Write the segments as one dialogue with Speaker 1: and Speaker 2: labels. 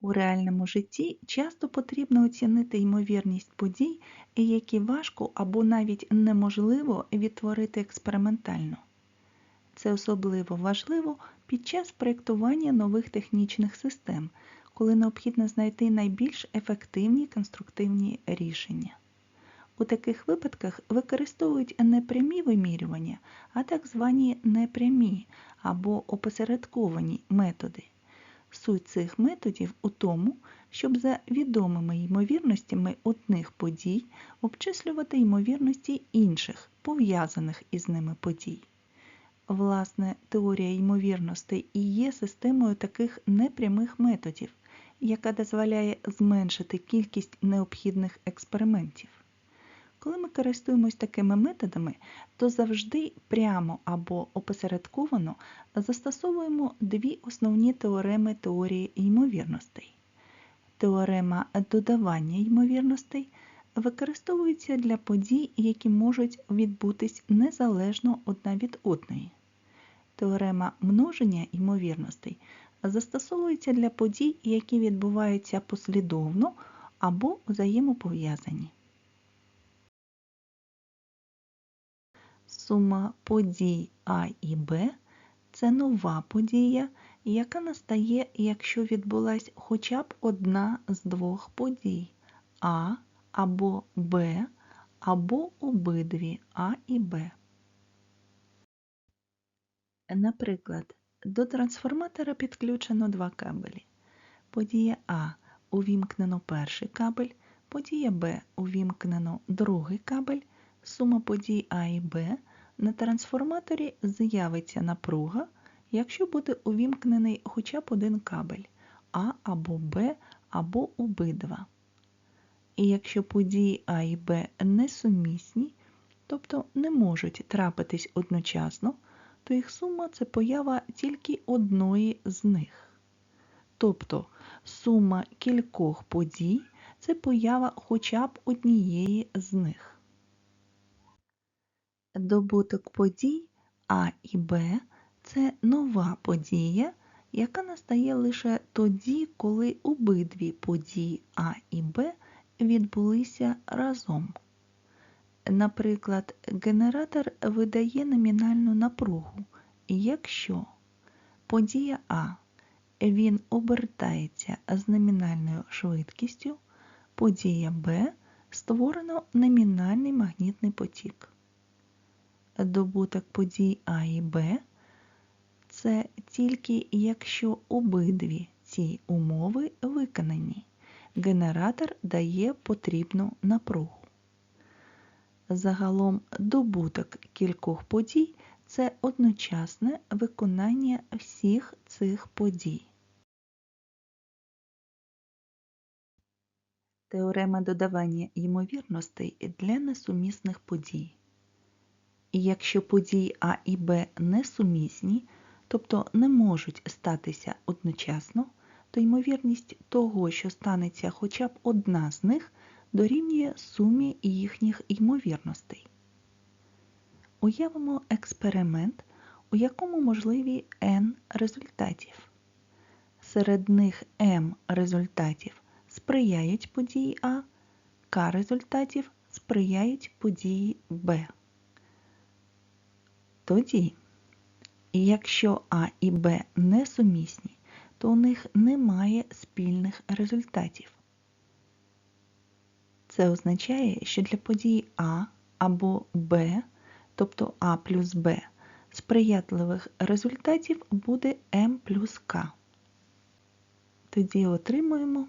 Speaker 1: У реальному житті часто потрібно оцінити ймовірність подій, які важко або навіть неможливо відтворити експериментально. Це особливо важливо під час проєктування нових технічних систем, коли необхідно знайти найбільш ефективні конструктивні рішення. У таких випадках використовують не прямі вимірювання, а так звані непрямі або опосередковані методи. Суть цих методів у тому, щоб за відомими ймовірностями одних подій обчислювати ймовірності інших, пов'язаних із ними подій. Власне, теорія ймовірностей і є системою таких непрямих методів, яка дозволяє зменшити кількість необхідних експериментів. Коли ми користуємось такими методами, то завжди прямо або опосередковано застосовуємо дві основні теореми теорії ймовірностей. Теорема додавання ймовірностей використовується для подій, які можуть відбутись незалежно одна від одної. Теорема множення ймовірностей застосовується для подій, які відбуваються послідовно або взаємопов'язані. Сума подій А і Б це нова подія, яка настає, якщо відбулась хоча б одна з двох подій А або Б, або обидві А і Б. Наприклад, до трансформатора підключено два кабелі. Подія А увімкнено перший кабель, подія Б увімкнено другий кабель, сума подій А і Б на трансформаторі з'явиться напруга, якщо буде увімкнений хоча б один кабель А або Б або обидва. І якщо події А і Б несумісні, тобто не можуть трапитись одночасно, то їх сума це поява тільки одної з них. Тобто сума кількох подій це поява хоча б однієї з них. Добуток подій А і Б це нова подія, яка настає лише тоді, коли обидві події А і Б відбулися разом. Наприклад, генератор видає номінальну напругу, якщо подія А він обертається з номінальною швидкістю, подія Б створено номінальний магнітний потік добуток подій А і Б це тільки якщо обидві ці умови виконані. Генератор дає потрібну напругу. Загалом добуток кількох подій це одночасне виконання всіх цих подій. Теорема додавання ймовірностей для несумісних подій. І якщо події А і Б несумісні, тобто не можуть статися одночасно, то ймовірність того, що станеться хоча б одна з них, дорівнює сумі їхніх ймовірностей. Уявимо експеримент, у якому можливі n результатів. Серед них m результатів сприяють події А, К результатів сприяють події Б. Тоді, якщо А і Б несумісні, то у них немає спільних результатів. Це означає, що для події А або Б, тобто А плюс Б, сприятливих результатів буде М плюс К. Тоді отримуємо,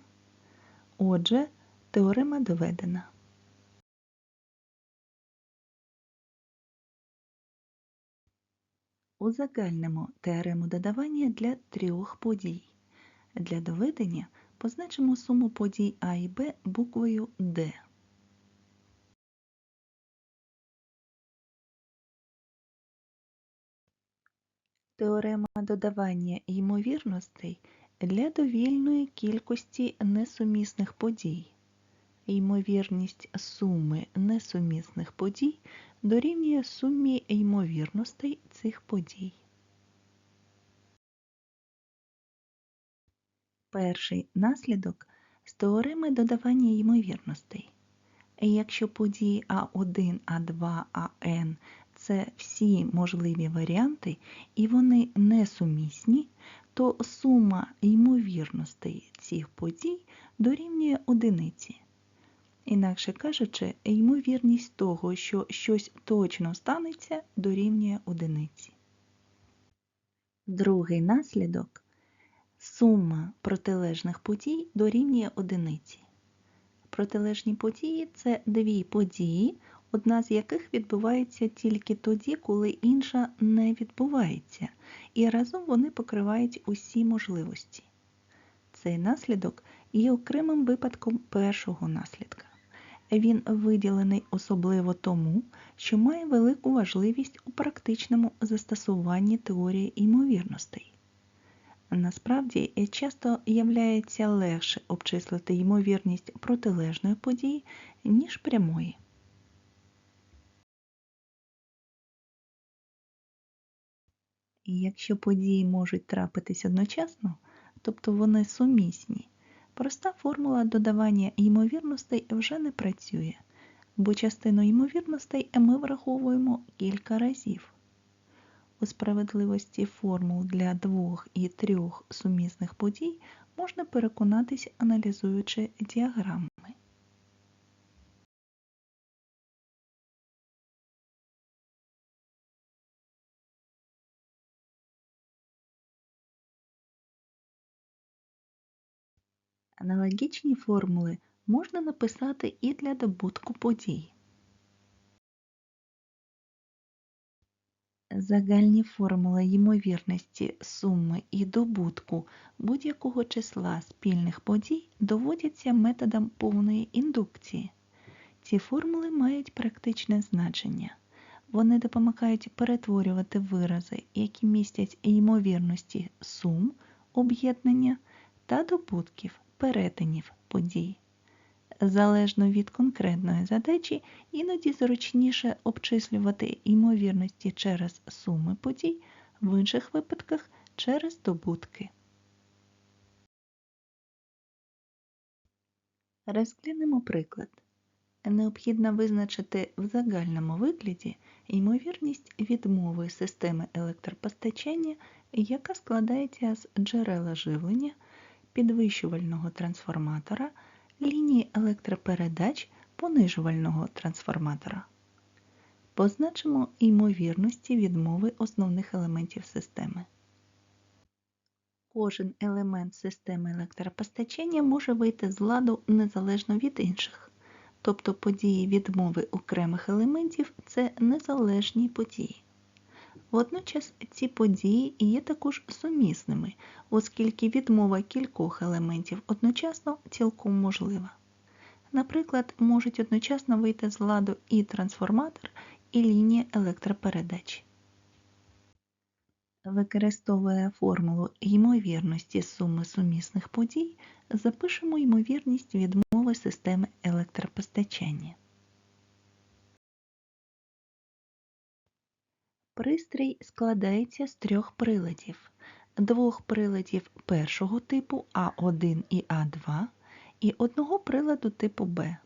Speaker 1: отже, теорема доведена. Узагальнимо теорему додавання для трьох подій. Для доведення позначимо суму подій А і Б буквою D. Теорема додавання ймовірностей для довільної кількості несумісних подій. Ймовірність суми несумісних подій дорівнює сумі ймовірностей цих подій. Перший наслідок з теореми додавання ймовірностей. Якщо події А1, А2, АН це всі можливі варіанти і вони несумісні, то сума ймовірностей цих подій дорівнює одиниці. Інакше кажучи, ймовірність того, що щось точно станеться, дорівнює одиниці. Другий наслідок сума протилежних подій дорівнює одиниці. Протилежні події це дві події, одна з яких відбувається тільки тоді, коли інша не відбувається, і разом вони покривають усі можливості. Цей наслідок є окремим випадком першого наслідка. Він виділений особливо тому, що має велику важливість у практичному застосуванні теорії ймовірностей. Насправді часто являється легше обчислити ймовірність протилежної події, ніж прямої. Якщо події можуть трапитись одночасно, тобто вони сумісні, проста формула додавання ймовірностей вже не працює, бо частину ймовірностей ми враховуємо кілька разів. У справедливості формул для двох і трьох сумісних подій можна переконатись, аналізуючи діаграми. Аналогічні формули можна написати і для добутку подій. Загальні формули ймовірності суми і добутку будь-якого числа спільних подій доводяться методом повної індукції. Ці формули мають практичне значення. Вони допомагають перетворювати вирази, які містять ймовірності сум, об'єднання та добутків перетинів подій. Залежно від конкретної задачі, іноді зручніше обчислювати ймовірності через суми подій, в інших випадках через добутки. Розглянемо приклад. Необхідно визначити в загальному вигляді ймовірність відмови системи електропостачання, яка складається з джерела живлення, підвищувального трансформатора лінії електропередач понижувального трансформатора. Позначимо ймовірності відмови основних елементів системи. Кожен елемент системи електропостачання може вийти з ладу незалежно від інших, тобто події відмови окремих елементів це незалежні події. Водночас ці події є також сумісними, оскільки відмова кількох елементів одночасно цілком можлива. Наприклад, можуть одночасно вийти з ладу і трансформатор, і лінія електропередач. Використовує формулу ймовірності суми сумісних подій, запишемо ймовірність відмови системи електропостачання. Пристрій складається з трьох приладів, двох приладів першого типу А1 і А2 і одного приладу типу Б.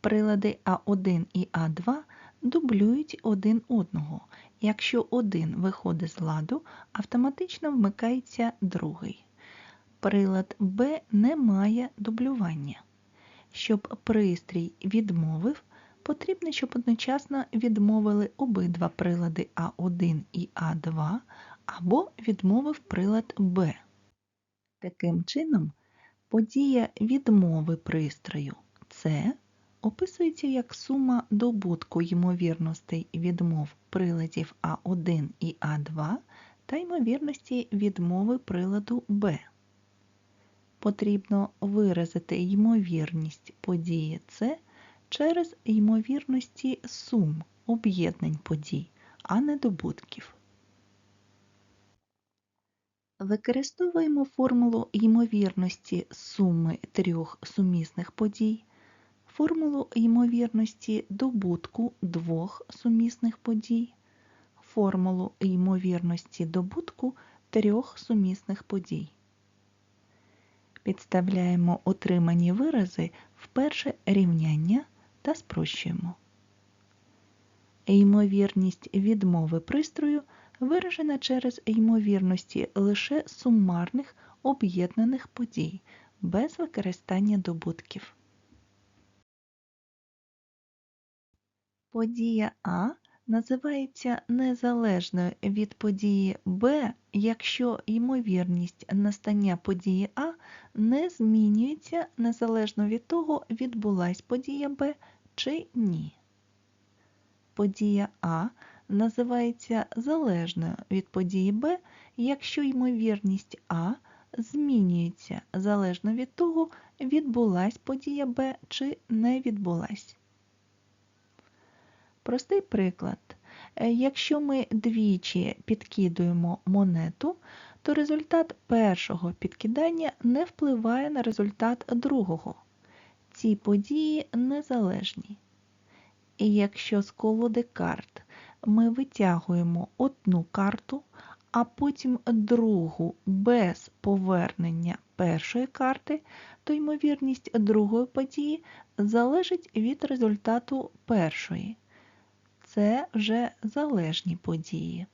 Speaker 1: Прилади А1 і А2 дублюють один одного. Якщо один виходить з ладу, автоматично вмикається другий. Прилад Б не має дублювання. Щоб пристрій відмовив, потрібно, щоб одночасно відмовили обидва прилади А1 і А2 або відмовив прилад Б. Таким чином, подія відмови пристрою С описується як сума добутку ймовірностей відмов приладів А1 і А2 та ймовірності відмови приладу Б. Потрібно виразити ймовірність події С через ймовірності сум об'єднань подій, а не добутків. Використовуємо формулу ймовірності суми трьох сумісних подій, формулу ймовірності добутку двох сумісних подій, формулу ймовірності добутку трьох сумісних подій. Підставляємо отримані вирази в перше рівняння та спрощуємо. Ймовірність відмови пристрою виражена через ймовірності лише сумарних об'єднаних подій без використання добутків. Подія А називається незалежною від події Б, якщо ймовірність настання події А не змінюється незалежно від того, відбулась подія Б чи ні. Подія А називається залежною від події Б, якщо ймовірність А змінюється залежно від того, відбулась подія Б чи не відбулась. Простий приклад. Якщо ми двічі підкидуємо монету, то результат першого підкидання не впливає на результат другого. Ці події незалежні. І якщо з колоди карт ми витягуємо одну карту, а потім другу без повернення першої карти, то ймовірність другої події залежить від результату першої. Це вже залежні події.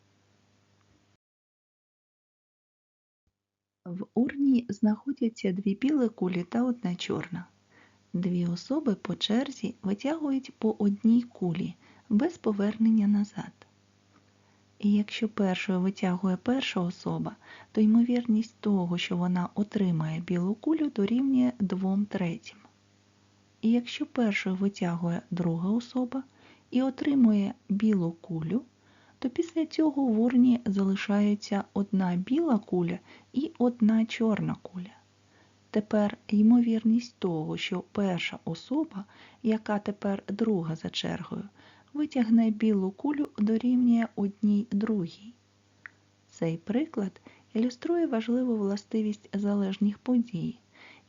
Speaker 1: В урні знаходяться дві білі кулі та одна чорна. Дві особи по черзі витягують по одній кулі без повернення назад. І якщо першою витягує перша особа, то ймовірність того, що вона отримає білу кулю, дорівнює двом третім. І якщо першою витягує друга особа і отримує білу кулю, то після цього в урні залишається одна біла куля і одна чорна куля. Тепер ймовірність того, що перша особа, яка тепер друга за чергою, витягне білу кулю дорівнює одній другій. Цей приклад ілюструє важливу властивість залежних подій.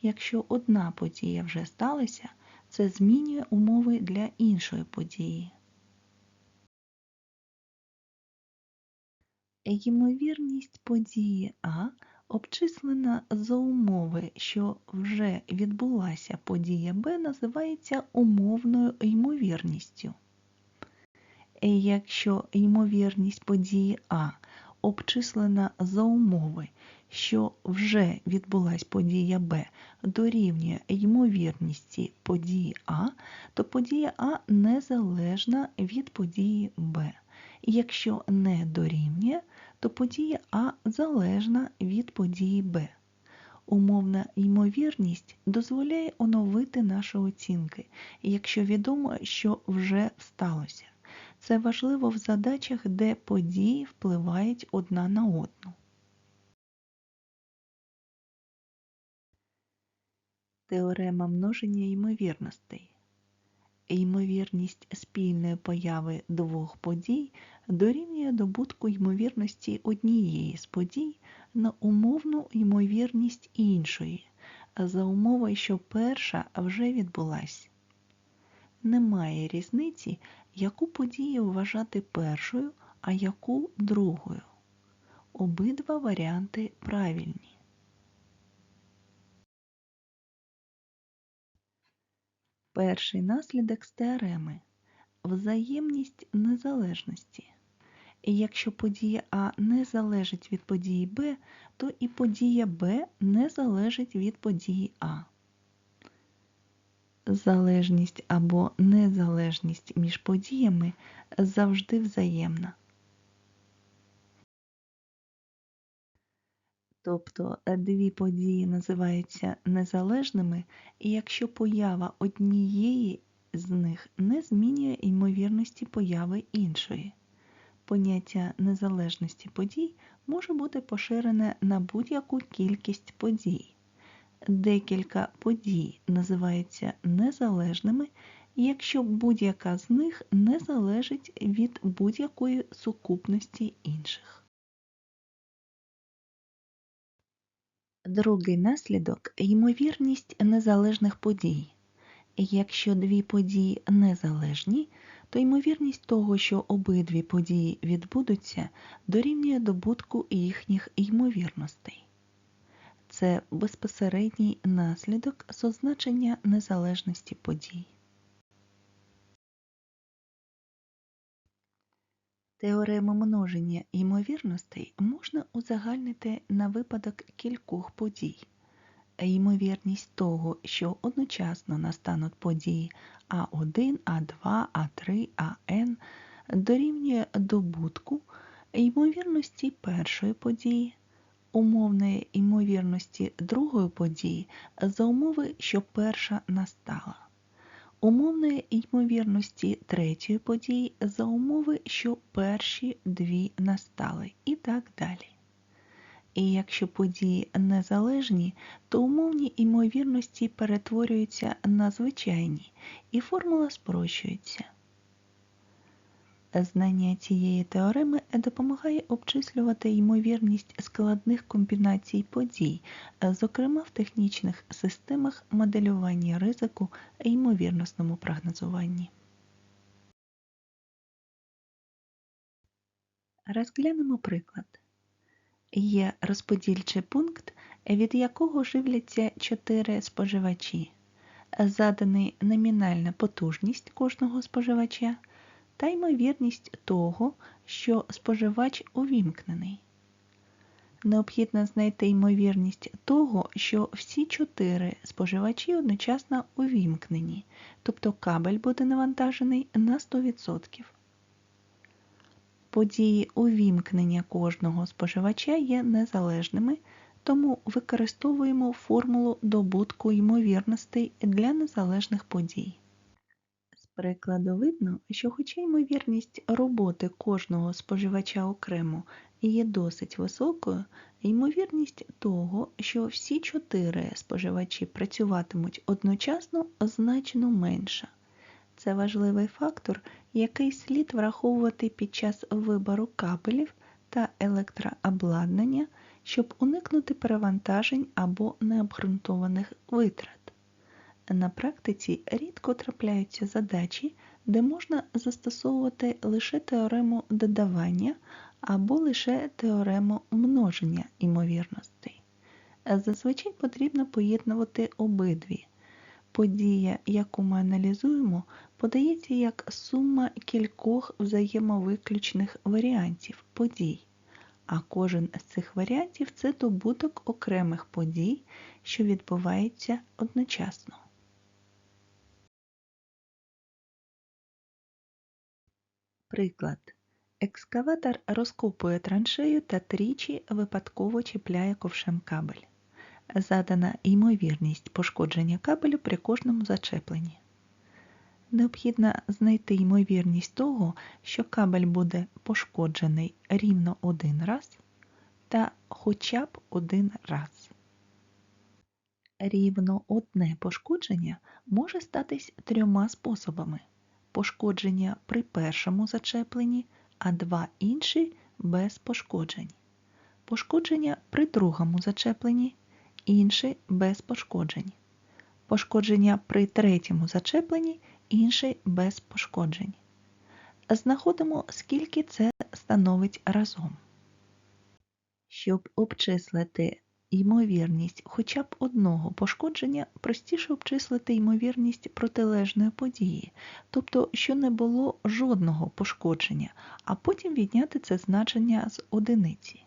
Speaker 1: Якщо одна подія вже сталася, це змінює умови для іншої події. Ймовірність події А обчислена за умови, що вже відбулася подія Б, називається умовною ймовірністю. Якщо ймовірність події А обчислена за умови, що вже відбулась подія Б, дорівнює ймовірності події А, то подія А незалежна від події Б. Якщо не дорівнює, то подія А залежна від події Б. Умовна ймовірність дозволяє оновити наші оцінки, якщо відомо, що вже сталося. Це важливо в задачах, де події впливають одна на одну. Теорема множення ймовірностей. Ймовірність спільної появи двох подій дорівнює добутку ймовірності однієї з подій на умовну ймовірність іншої, за умовою, що перша вже відбулась. Немає різниці, яку подію вважати першою, а яку другою. Обидва варіанти правильні. Перший наслідок з теореми взаємність незалежності. І якщо подія А не залежить від події Б, то і подія Б не залежить від події А. Залежність або незалежність між подіями завжди взаємна. Тобто дві події називаються незалежними, якщо поява однієї з них не змінює ймовірності появи іншої. Поняття незалежності подій може бути поширене на будь-яку кількість подій. Декілька подій називаються незалежними, якщо будь-яка з них не залежить від будь-якої сукупності інших. Другий наслідок ймовірність незалежних подій. Якщо дві події незалежні, то ймовірність того, що обидві події відбудуться, дорівнює добутку їхніх ймовірностей. це безпосередній наслідок з означення незалежності подій. Теорему множення ймовірностей можна узагальнити на випадок кількох подій. Ймовірність того, що одночасно настануть події А1, А2, А3, АН дорівнює добутку ймовірності першої події, умовної ймовірності другої події за умови, що перша настала умовної ймовірності третьої події за умови, що перші дві настали, і так далі. І якщо події незалежні, то умовні ймовірності перетворюються на звичайні, і формула спрощується. Знання цієї теореми допомагає обчислювати ймовірність складних комбінацій подій, зокрема в технічних системах моделювання ризику і ймовірносному прогнозуванні. Розглянемо приклад. Є розподільчий пункт, від якого живляться чотири споживачі. Заданий номінальна потужність кожного споживача та ймовірність того, що споживач увімкнений. Необхідно знайти ймовірність того, що всі чотири споживачі одночасно увімкнені, тобто кабель буде навантажений на 100%. Події увімкнення кожного споживача є незалежними, тому використовуємо формулу добутку ймовірностей для незалежних подій З прикладу видно, що хоча ймовірність роботи кожного споживача окремо є досить високою, ймовірність того, що всі чотири споживачі працюватимуть одночасно, значно менша. Це важливий фактор, який слід враховувати під час вибору кабелів та електрообладнання, щоб уникнути перевантажень або необґрунтованих витрат. На практиці рідко трапляються задачі, де можна застосовувати лише теорему додавання або лише теорему множення ймовірностей. Зазвичай потрібно поєднувати обидві. Подія, яку ми аналізуємо, подається як сума кількох взаємовиключних варіантів подій, а кожен з цих варіантів це добуток окремих подій, що відбуваються одночасно. Приклад. Екскаватор розкопує траншею та тричі випадково чіпляє ковшем кабель. Задана ймовірність пошкодження кабелю при кожному зачепленні. Необхідно знайти ймовірність того, що кабель буде пошкоджений рівно один раз та хоча б один раз. Рівно одне пошкодження може статись трьома способами пошкодження при першому зачепленні, а два інші без пошкоджень. Пошкодження при другому зачепленні, інші без пошкоджень. Пошкодження при третьому зачепленні, інші без пошкоджень. Знаходимо, скільки це становить разом. Щоб обчислити ймовірність хоча б одного пошкодження простіше обчислити ймовірність протилежної події, тобто, що не було жодного пошкодження, а потім відняти це значення з одиниці.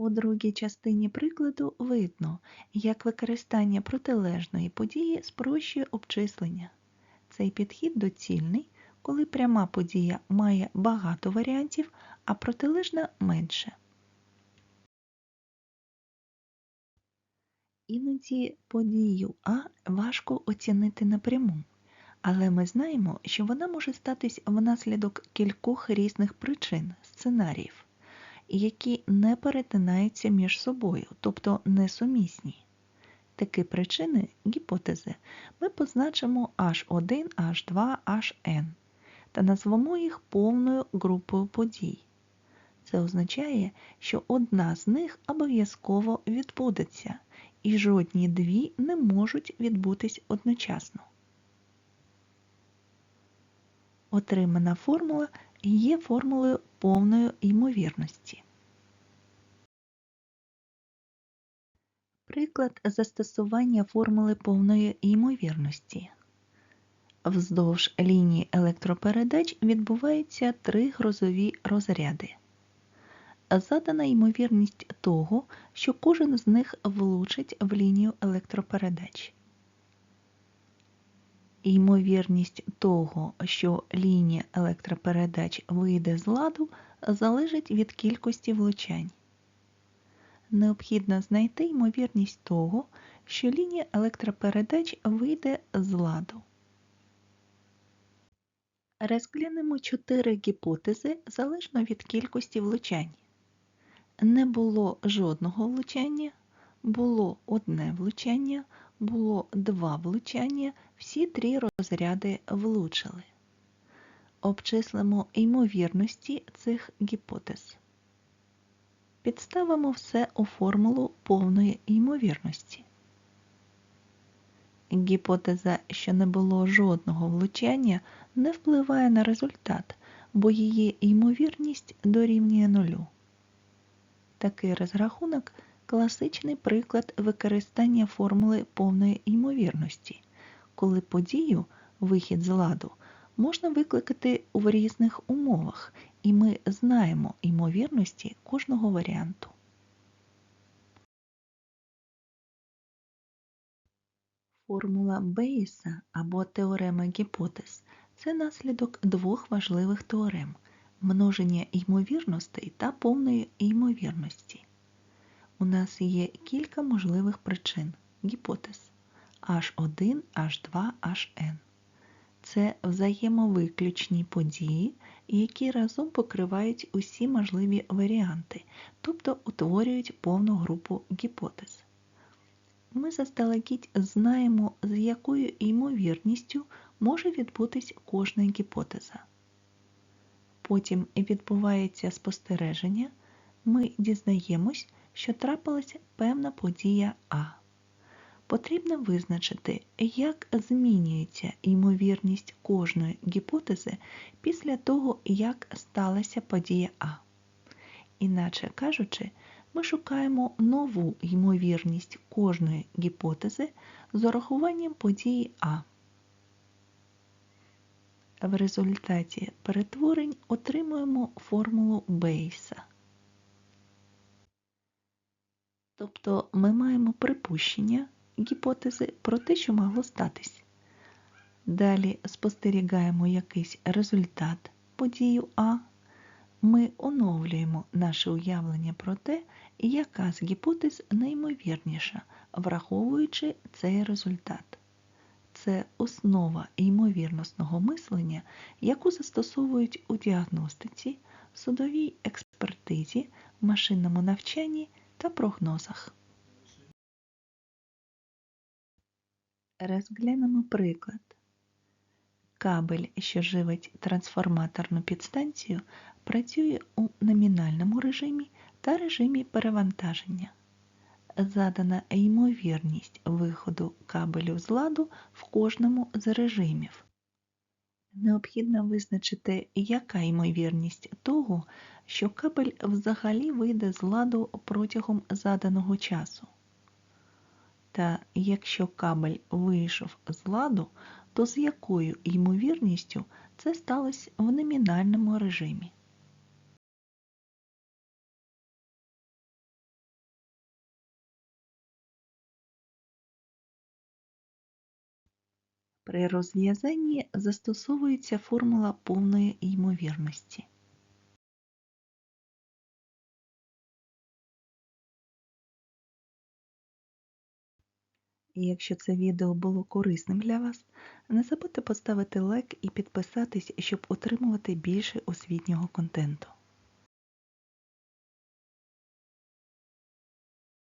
Speaker 1: У другій частині прикладу видно, як використання протилежної події спрощує обчислення. Цей підхід доцільний, коли пряма подія має багато варіантів, а протилежна менше. Іноді подію А важко оцінити напряму, але ми знаємо, що вона може статись внаслідок кількох різних причин, сценаріїв, які не перетинаються між собою, тобто несумісні. Такі причини гіпотези ми позначимо H1, H2, HN та назвемо їх повною групою подій. Це означає, що одна з них обов'язково відбудеться і жодні дві не можуть відбутись одночасно. Отримана формула є формулою повної ймовірності. Приклад застосування формули повної ймовірності. Вздовж лінії електропередач відбуваються три грозові розряди. Задана ймовірність того, що кожен з них влучить в лінію електропередач. Ймовірність того, що лінія електропередач вийде з ладу, залежить від кількості влучань. Необхідно знайти ймовірність того, що лінія електропередач вийде з ладу. Розглянемо чотири гіпотези залежно від кількості влучань. Не було жодного влучання, було одне влучання, було два влучання, всі три розряди влучили. Обчислимо ймовірності цих гіпотез. Підставимо все у формулу повної ймовірності. Гіпотеза, що не було жодного влучання, не впливає на результат, бо її ймовірність дорівнює нулю. Такий розрахунок класичний приклад використання формули повної ймовірності, коли подію, вихід з ладу, можна викликати в різних умовах, і ми знаємо ймовірності кожного варіанту. Формула Бейса або теорема гіпотез це наслідок двох важливих теорем множення ймовірностей та повної ймовірності. У нас є кілька можливих причин гіпотез H1, H2, HN. Це взаємовиключні події, які разом покривають усі можливі варіанти, тобто утворюють повну групу гіпотез. Ми заздалегідь знаємо, з якою ймовірністю може відбутись кожна гіпотеза. Потім відбувається спостереження, ми дізнаємось, що трапилася певна подія А. Потрібно визначити, як змінюється ймовірність кожної гіпотези після того, як сталася подія А. Іначе кажучи, ми шукаємо нову ймовірність кожної гіпотези з урахуванням події А. В результаті перетворень отримуємо формулу Бейса. Тобто ми маємо припущення гіпотези про те, що могло статись. Далі спостерігаємо якийсь результат подію А. Ми оновлюємо наше уявлення про те, яка з гіпотез найімовірніша, враховуючи цей результат. Це основа ймовірностного мислення, яку застосовують у діагностиці, судовій експертизі, машинному навчанні та прогнозах. Розглянемо приклад. Кабель, що живить трансформаторну підстанцію, працює у номінальному режимі та режимі перевантаження. Задана ймовірність виходу кабелю з ладу в кожному з режимів. Необхідно визначити, яка ймовірність того, що кабель взагалі вийде з ладу протягом заданого часу. Та якщо кабель вийшов з ладу, то з якою ймовірністю це сталося в номінальному режимі. При розв'язанні застосовується формула повної ймовірності. І якщо це відео було корисним для вас, не забудьте поставити лайк і підписатись, щоб отримувати більше освітнього контенту.